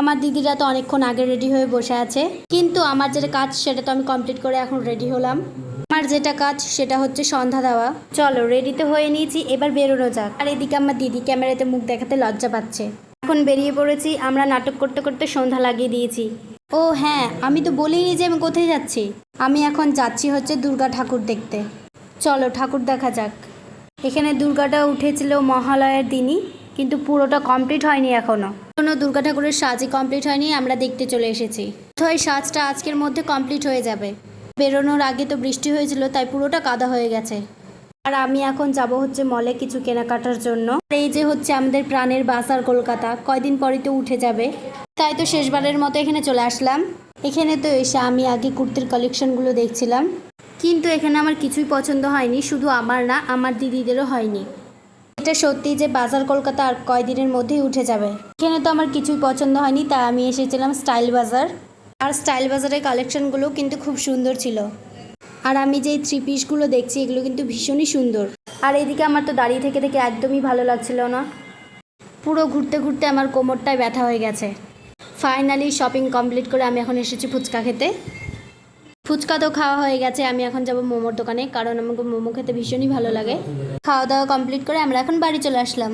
আমার দিদিরা তো অনেকক্ষণ আগে রেডি হয়ে বসে আছে। কিন্তু আমার যেটা কাজ সেটা তো আমি কমপ্লিট করে এখন রেডি হলাম। আমার যেটা কাজ সেটা হচ্ছে সন্ধ্যা দেওয়া। চলো রেডি তো হয়ে নিয়েছি, এবার বেরোনো যাক। আর এদিকে আমার দিদি ক্যামেরাতে মুখ দেখাতে লজ্জা পাচ্ছে। এখন বেরিয়ে পড়েছি, আমরা নাটক করতে করতে সন্ধ্যা লাগিয়ে দিয়েছি। ও হ্যাঁ আমি তো বলিনি যে আমি কোথায় যাচ্ছি। আমি এখন যাচ্ছি হচ্ছে দুর্গা ঠাকুর দেখতে। চলো, ঠাকুর দেখা যাক। এখানে দুর্গাটা উঠেছিল মহালয়ের দিনই, কিন্তু পুরোটা কমপ্লিট হয়নি এখনও। কোনো দুর্গা ঠাকুরের সাজই কমপ্লিট হয়নি, আমরা দেখতে চলে এসেছি। হয় সাজটা আজকের মধ্যে কমপ্লিট হয়ে যাবে। বেরোনোর আগে তো বৃষ্টি হয়েছিল, তাই পুরোটা কাদা হয়ে গেছে। আর আমি এখন যাব হচ্ছে মলে কিছু কেনাকাটার জন্য। এই যে হচ্ছে আমাদের প্রাণের বাসার কলকাতা, কয়দিন পরই তো উঠে যাবে। তাই তো শেষবারের মতো এখানে চলে আসলাম। এখানে তো এসে আমি আগে কুর্তির কালেকশনগুলো দেখছিলাম। কিন্তু এখানে আমার কিছুই পছন্দ হয়নি, শুধু আমার না, আমার দিদিদেরও হয়নি। এটা সত্যি যে বাজার কলকাতা আর কয়দিনের মধ্যেই উঠে যাবে। এখানে তো আমার কিছুই পছন্দ হয়নি, তাই আমি এসেছিলাম স্টাইল বাজার। আর স্টাইল বাজারের কালেকশনগুলো কিন্তু খুব সুন্দর ছিল। আর আমি যেই থ্রি পিসগুলো দেখছি, এগুলো কিন্তু ভীষণই সুন্দর। আর এদিকে আমার তো দাঁড়িয়ে থেকে থেকে একদমই ভালো লাগছিল না। পুরো ঘুরতে ঘুরতে আমার কোমরটায় ব্যথা হয়ে গেছে। ফাইনালি শপিং কমপ্লিট করে আমি এখন এসেছি ফুচকা খেতে। ফুচকা তো খাওয়া হয়ে গেছে, আমি এখন যাব মোমোর দোকানে, কারণ আমাকে মোমো খেতে ভীষণই ভালো লাগে। খাওয়া দাওয়া কমপ্লিট করে আমরা এখন বাড়ি চলে আসলাম।